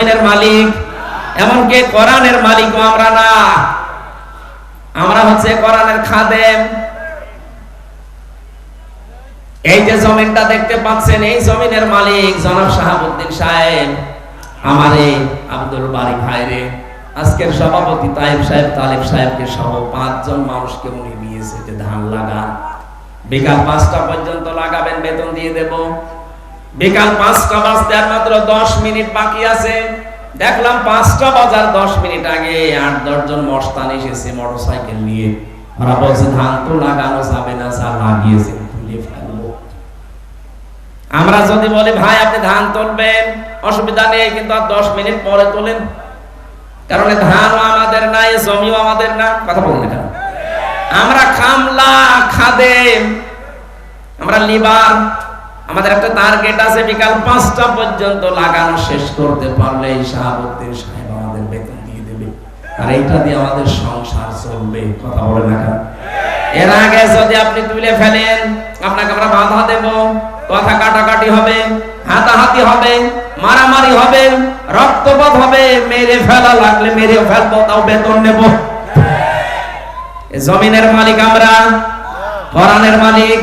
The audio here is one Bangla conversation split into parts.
জমিনের মালিক, এমনকি কোরআনের মালিকও আমরা না। আমরা হচ্ছে কোরআনের খাদেম। এই যে জমিনটা দেখতে পাচ্ছেন, এই জমিনের মালিক জনাব শাহাবুদ্দিন সাহেব। আমার এই আব্দুল বারি ভাইরে আজকের সভাপতি তাইব সাহেব, তালেব সাহেবকে সহ পাঁচজন মানুষকে উনি নিয়েছে যে ধান লাগান। বিকাল পাঁচটা পর্যন্ত লাগাবেন, বেতন দিয়ে দেব। বিকাল পাঁচটা বাজতে আর মাত্র দশ মিনিট বাকি আছে। দেখলাম পাঁচটা বাজার দশ মিনিট আগে আট দশজন মস্তান এসেছে মোটর সাইকেল নিয়ে। ওরা বলছে, ধান তো লাগানো যাবে না, যা লাগিয়েছে আমরা যদি বলি, ভাই, আপনি ধান তুলবেন, অসুবিধা নেই, কিন্তু আর দশ মিনিট পরে তোলেন। কারণ ধানও আমাদের না এই জমিও আমাদের না। কথা বলুন কেন আমরা খামলা, খাদেম, আমরা লিবার আমাদের একটা টার্গেট আছে বিকাল পাঁচটা পর্যন্ত লাগানো শেষ করতে পারলে এই শাহাবুদ্দিন সাহেব আমাদের বেতন দিয়ে দেবে। আর এইটা দিয়ে আমাদের সংসার চলবে। কথা বলে না এর আগে যদি আপনি তুলে ফেলেন আপনাকে আমরা বাধা দেব। কথা কাটাকাটি হবে হাতাহাতি হবে মারামারি হবে রক্তপাত হবে মেরে ফেলা লাগলে মেরে ফেলব তাও বেতন নেব। জমিনের মালিক আমরা কোরআনের মালিক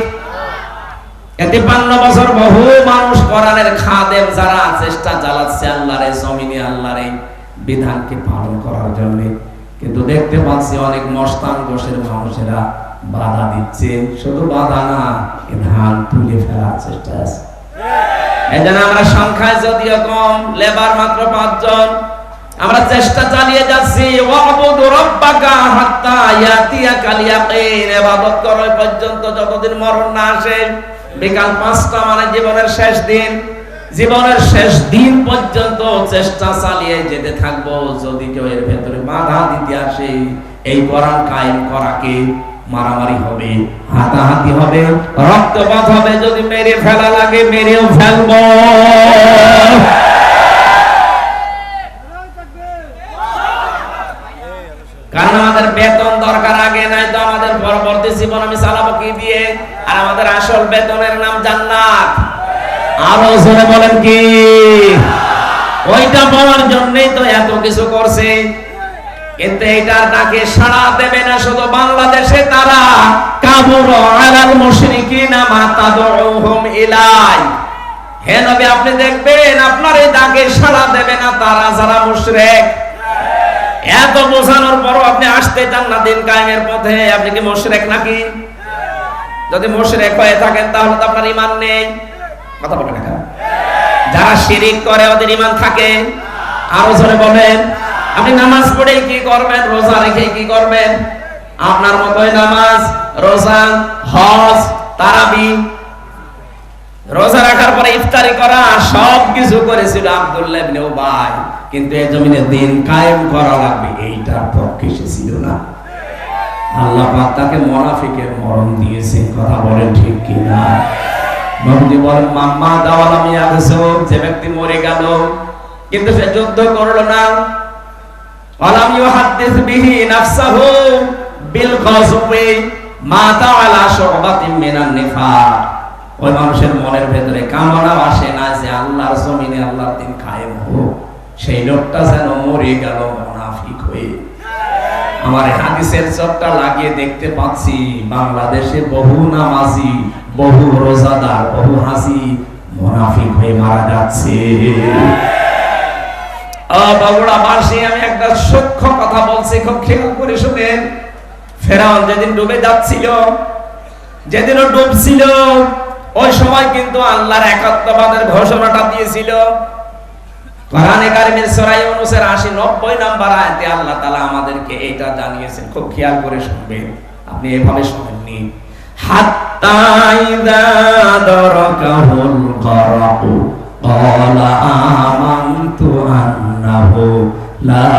তিপ্পান্ন বছর বহু মানুষ কোরআনের খাদেম যারা চেষ্টা চালাচ্ছে জমিনে বিধানকে পালন করার জন্য। কিন্তু দেখতে পাচ্ছি অনেক মস্তান মানুষেরা বাধা দিচ্ছে। শুধু বাধা না ধান তুলে ফেলার চেষ্টা আছে। এই জন্য আমরা সংখ্যায় যদিও কম, লেবার মাত্র পাঁচজন, আমরা চেষ্টা চালিয়ে যাচ্ছি। ওয়াবুদু হাত্তা ইয়াতিয়াকাল ইয়াকিন। ইবাদত পর্যন্ত যতদিন মরণ না আসে বিকাল পাঁচটা মানে জীবনের শেষ দিন। জীবনের শেষ দিন পর্যন্ত চেষ্টা চালিয়ে যেতে থাকব। যদি কেউ এর ভেতরে বাধা দিতে আসে, এই কোরআন কায়েম করাকে মারামারি হবে, হাতাহাতি হবে, রক্তপাত হবে, যদি মেরে ফেলা লাগে, মেরেও কারণ আমাদের বেতন দরকার আগে নাই তো আমাদের পরবর্তী জীবন আমি চালাবো কি দিয়ে? আমাদের আসল বেতনের নাম জান্নাত। আরও জোরে বলেন কি? ওইটা পাওয়ার জন্যই তো এত কিছু করছে। কিন্তু এটার ডাকে সাড়া দেবে না শুধু বাংলাদেশে তারা। কাবুর আলাল মুশরিকিনা ইলাই। হে নবী আপনি দেখবেন আপনার এই ডাকে সাড়া দেবে না তারা যারা মুশরিক। এত বোঝানোর পরও আপনি আসতে চান না দিন কায়েমের পথে। আপনি কি মুশরিক নাকি? যদি মুশরিক হয়ে থাকেন, তাহলে তো আপনার ঈমান নেই। কথা বলেন না যারা শিরিক করে, ওদের ঈমান থাকে। আরও জোরে বলেন। আপনি নামাজ পড়ে কি করবেন? রোজা রেখে কি করবেন? আপনার মতোই নামাজ, রোজা, হজ, তারাবি। রোজা রাখার পরে ইফতারি করা, সব কিছু করেছিল আব্দুল্লাহ ইবনে উবাই। কিন্তু এই জমিনে দিন কায়েম করা লাগবে, এইটার পক্ষে সে ছিল না। আল্লাহ পাক তাকে মুনাফিকের মরণ দিয়েছে, কথা বলেন ঠিক কি না নবীজি বলেন, মাম্মা দাওয়ালাম ইয়াগসু যে ব্যক্তি মরে গেল, কিন্তু সে যুদ্ধ করল না। ওয়ালাম ইউহাদ্দিস বিহি নাফসাহু বিল গাযবি মাতা আলা শুবাতিন মিনান নিফাক। ওই মানুষের মনের ভেতরে কামনা আসে না যে আল্লাহর জমিনে আল্লাহর দিন কায়েম হোক। সেই লোকটা যেন মরে গেল, মুনাফিক হয়ে। আমার হাদিসের চটটা লাগিয়ে দেখতে পাচ্ছি, বাংলাদেশে বহু নামাজি, বহু রোজাদার, বহু হাসি মুনাফিক হয়ে মারা যাচ্ছে। একটা কথা বলছি, খুব করে যেদিন ডুবে যাচ্ছিল যেদিন ও ডুবছিল, ওই সময় কিন্তু ঘোষণাটা দিয়েছিল। কোরআনে কারিমের সূরা ইউনূসের 80 90 নাম্বার আয়াতে আল্লাহ তাআলা আমাদেরকে এটা জানিয়েছেন। খুব খেয়াল করে শুনবেন। আপনি এভাবে শুনেননি। হাত্তা ইদা দারাকাহুল গারাকু ক্বালা আমানতু আন্নাহু, লা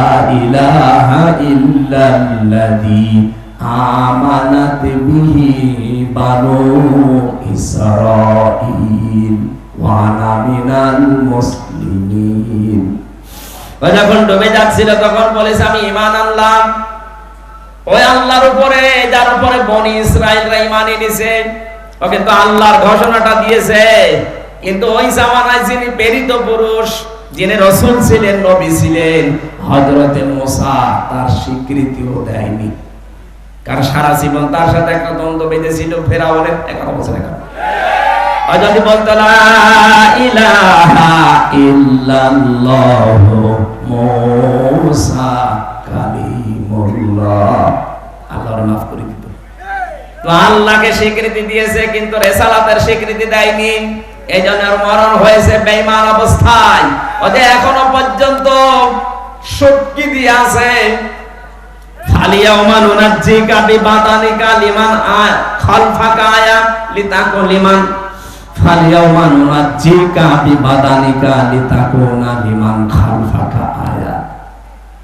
ইলাহা ইল্লাল্লাযী আমানাত বিহি বানু ইসরাঈল ওয়া আনা মিনাল মুসলিমিন যখন ডুবে যাচ্ছিল, তখন বলেছে, আমি ইমান আনলাম। ওই আল্লাহর উপরে, যার উপরে বনি ইসরায়েলরা ইমান এনেছে। ও কিন্তু আল্লাহর ঘোষণাটা দিয়েছে। কিন্তু ওই জামানায় যিনি প্রেরিত পুরুষ, যিনি রসুল ছিলেন, নবী ছিলেন হজরতে মোসা তার স্বীকৃতিও দেয়নি। কারণ সারা জীবন তার সাথে একটা দ্বন্দ্ব বেঁধেছিল ফেরাউনের একটা বছর এখন আর যদি ইলাহা ইল্লাল্লাহ মুসা কালিমুল্লাহ। আল্লাহর মাফ করে দিত। তো আল্লাহকে স্বীকৃতি দিয়েছে, কিন্তু রেসালাতের স্বীকৃতি দেয়নি। এই জন্য মরণ হয়েছে বেঈমান অবস্থায়। ওদের এখনও পর্যন্ত শক্তি দিয়ে আছে। ফালিয়াউমা নুনাজ্জিকা বিবাদানিকা লিমান খালফাকা আয়া লিতাকু লিমান। ফালিয়াউমা নুনাজ্জিকা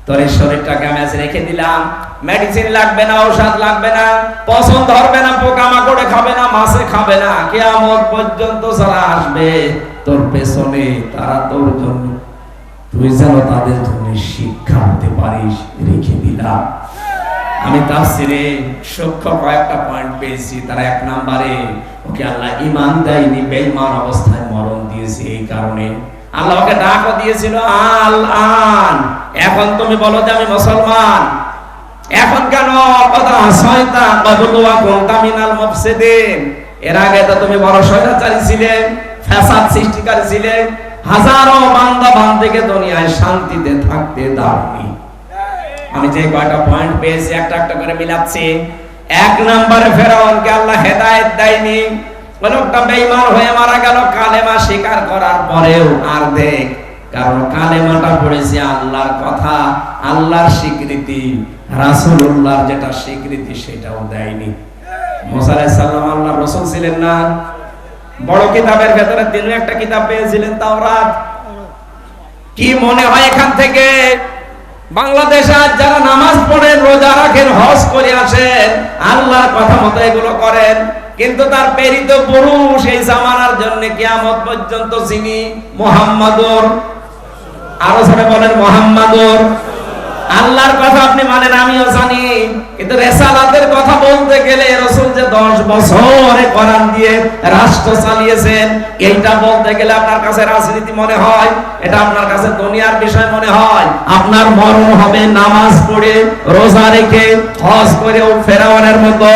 তোর এই শরীরটাকে আমি আজ রেখে দিলাম মেডিসিন লাগবে না ঔষধ লাগবে না পছন্দ ধরবে না পোকামাকড়ে খাবে না মাছে খাবে না কিয়ামত পর্যন্ত যারা আসবে তোর পেছনে তারা তোর জন্য তুই যেন তাদের জন্য শিক্ষা হতে পারিস রেখে দিলাম আমি তাফসিরে সূক্ষ্ম কয়েকটা পয়েন্ট পেয়েছি, তারা এক ওকে আল্লাহ ইমান দেয়নি, বেঈমান অবস্থায় মরণ দিয়েছে এই কারণে। আল্লাহ ওকে ডাকও দিয়েছিল, আল আন। এখন তুমি বলো যে আমি মুসলমান। এখন কেন কথা শয়তান এর আগে তো তুমি বড় স্বৈরাচারী ছিলে, ফ্যাসাদ সৃষ্টিকারী হাজারো বান্দা বান্দিকে দুনিয়ায় শান্তিতে থাকতে দাওনি। আমি যে কয়টা পয়েন্ট পেয়েছি, একটা একটা করে মিলাচ্ছি। এক নম্বরে ফেরাউনকে আল্লাহ হেদায়েত দেয়নি। লোকটা বেঈমান হয়ে মারা গেল, কালেমা স্বীকার করার পরেও আর দেখ, কারণ কালেমাটা পড়েছে আল্লাহর কথা, আল্লাহর স্বীকৃতি, রাসূলুল্লাহর যেটা স্বীকৃতি সেটাও দেয়নি। মুসা আলাইহিস সালাম আল্লাহর রাসূল ছিলেন না। বড় কিতাবের ভেতরে তিনি একটা কিতাব পেয়েছিলেন, তাওরাত। কি মনে হয় এখান থেকে? বাংলাদেশে আজ যারা নামাজ পড়েন রোজা রাখেন, হজ করে আসেন, আল্লাহর কথা মতো এগুলো করেন। কিন্তু তার প্রেরিত পুরুষ এই জামানার জন্য কিয়ামত পর্যন্ত যিনি মোহাম্মদর। আরও সাথে বলেন, মোহাম্মদর। আল্লাহর কথা আপনি মানেন, আমিও জানি। কিন্তু রেসালাতের কথা বলতে গেলে রসুল যে দশ বছরে কোরআন দিয়ে রাষ্ট্র চালিয়েছেন, এইটা বলতে গেলে আপনার কাছে রাজনীতি মনে হয়? এটা আপনার কাছে দুনিয়ার বিষয় মনে হয়? আপনার মরণ হবে নামাজ পড়ে, রোজা রেখে, হজ করে ও ফেরাওয়ানের মতো।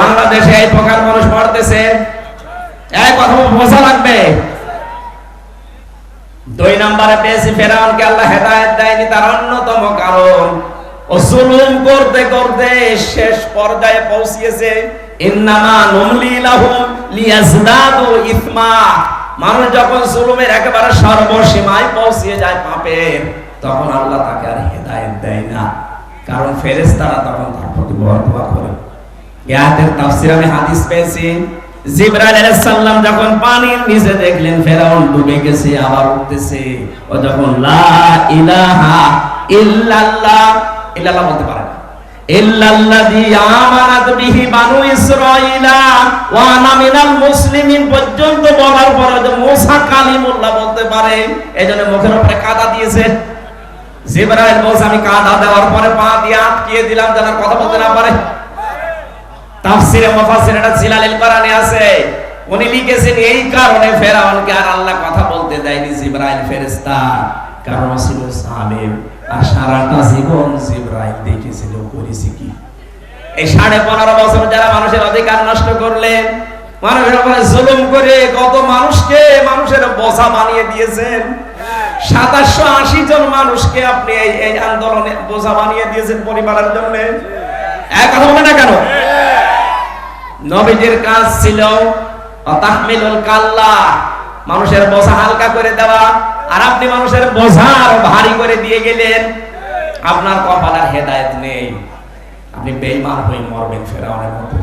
বাংলাদেশে এই প্রকার মানুষ মরতেছে। এক কথা বোঝা লাগবে? দুই নম্বরে পেয়েছি ফেরাউনকে আল্লাহ হেদায়েত দেয়নি, তার অন্যতম কারণ জুলুম করতে করতে শেষ পর্যায়ে পৌঁছিয়েছে। ইন্নামা নুমলি লাহুম লিয়াজদাদু ইসমা মানুষ যখন জুলুমের একেবারে সর্বসীমায় পৌঁছিয়ে যায় তখন আল্লাহ তাকে আর হেদায়েত দেয় না। কারণ ফেরেশতারা তখন তার প্রতি বরদোয়া করে। আমি হাদিস পেয়েছি। জিবরাইল আলাইহিস সালাম যখন পানির নিচে দেখলেন, ফেরাউন ডুবে গেছে, আবার উঠতেছে। ও যখন লা ইলাহা ইল্লাল্লাহ ইল্লাল্লাহ বলতে পারে না। আছে, উনি লিখেছেন, এই কারণে ফেরাউনকে আর আল্লাহ কথা বলতে দেয়নি জিবরাইল ফেরেশতা। কারণ ছিল সারাটা জীবন জিবরাইল দেখেছিল করেছে কি? এই সাড়ে পনেরো বছর যারা মানুষের অধিকার নষ্ট করলেন, মানুষের উপরে জুলুম করে কত মানুষকে মানুষের বানিয়ে দিয়েছেন। আশি জন মানুষকে আপনি এই এই আন্দোলনে বোঝা বানিয়ে দিয়েছেন পরিবারের জন্য। বলে না কেন? নবীজির কাজ ছিল তাহমিলুল কাল্লা, মানুষের বোঝা হালকা করে দেওয়া, আর আপনি মানুষের বোঝা ভারী করে দিয়ে গেলেন। আপনার কপালের হেদায়েত নেই। আপনি বেঈমান হয়ে মরবেন ফেরাউনের মতো।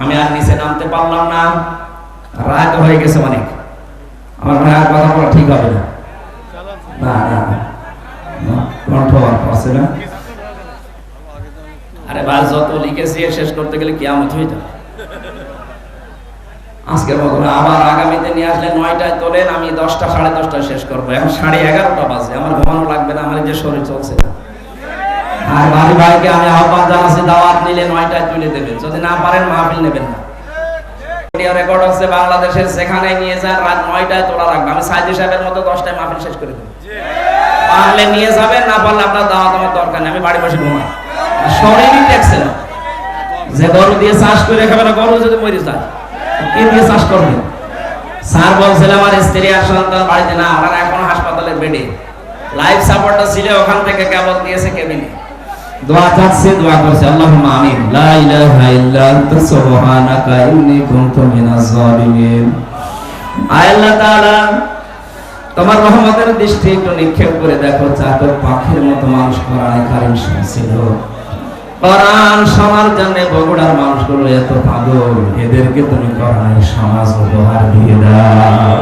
আমি আর নিচে নামতে পারলাম না। রাত হয়ে গেছে অনেক। আমার মনে হয় আর কথা বলা ঠিক হবে না। কণ্ঠ আছে না। আরে বাস, যত লিখেছি শেষ করতে গেলে কিয়ামত হয়ে যাবে। আজকের মতো না, আবার আগামীতে নিয়ে আসলে নয়টায় তোলেন আমি দশটা সাড়ে দশটায় শেষ করব। এখন সাড়ে এগারোটা বাজে আমার ঘুমানো লাগবে না আমার যে শরীর চলছে। না আর ভাইকে আমি আহ্বান জানাচ্ছি দাওয়াত নিলে নয়টায় তুলে দেবেন। যদি না পারেন মাহফিল নেবেন না। রেকর্ড হচ্ছে বাংলাদেশের সেখানে নিয়ে যান রাত নয়টায় তোলা আমি সাইদি সাহেবের মতো দশটায় মাহফিল শেষ করে দেবো। পারলে নিয়ে যাবেন না পারলে আপনার দাওয়াত আমার দরকার নেই আমি বাড়ি বসে ঘুমাই শরীরই দেখছে না। যে গরু দিয়ে চাষ করে খাবে না গরু যদি মরে যায় কি দিয়ে চাষ করবে? স্যার বলছিল আমার স্ত্রী আর সন্তান বাড়িতে না ওনারা এখন বেডে। লাইফ সাপোর্টটা ছিল ওখান থেকে কেবল দিয়েছে কেবিনে। দোয়া চাচ্ছে দোয়া করছে আল্লাহুম্মা আমিন। লা ইলাহা ইল্লা আনতা সুবহানাকা ইন্নী কুনতু মিনাজ জালিমিন আল্লাহ তাআলা তোমার রহমতের দৃষ্টি একটু নিক্ষেপ করে দেখো চাকর পাখির মতো মানুষ কারিম শুনছিল কোরআন শোনার জন্য বগুড়ার মানুষগুলো এত পাগল। এদেরকে তুমি কোরআনের সমাজ উপহার দিয়ে দাও।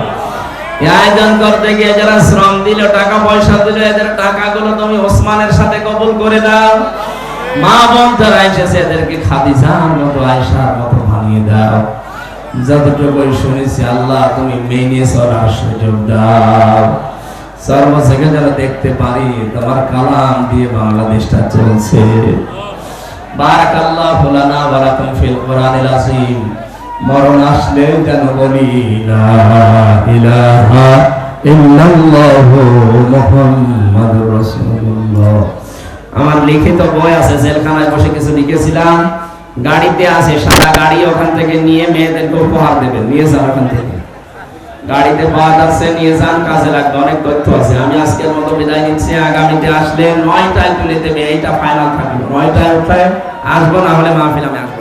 আয়োজন করতে গিয়ে যারা শ্রম দিল, টাকা পয়সা দিল, এদের টাকাগুলো তুমি ওসমানের সাথে কবুল করে দাও। মা এসেছে, এদেরকে খাদিজার মতো আয়সার মতো বানিয়ে দাও। যতটুকু শুনেছি, আল্লাহ তুমি মেনে চলার সুযোগ দাও। যারা দেখতে পারি, তোমার কালাম দিয়ে বাংলাদেশটা চলছে। বারাকাল্লাহু লানা ওয়া লাকুম ফিল আযীম। মরণ আসলে যেন বলি, লা ইলাহা মুহাম্মাদুর রাসূলুল্লাহ। আমার লিখিত বই আছে, জেলখানায় বসে কিছু লিখেছিলাম। গাড়িতে আছে, সাদা গাড়ি ওখান থেকে নিয়ে মেয়েদেরকে উপহার দেবেন নিয়ে যান ওখান থেকে। গাড়িতে বাদ আছে, নিয়ে যান, কাজে লাগবে, অনেক তথ্য আছে। আমি আজকের মতো বিদায় নিচ্ছি। আগামীতে আসলে নয়টায় তুলে দেবে এইটা ফাইনাল থাকবে নয়টায় উঠায় আসব, না হলে মাহফিল আমি আসব।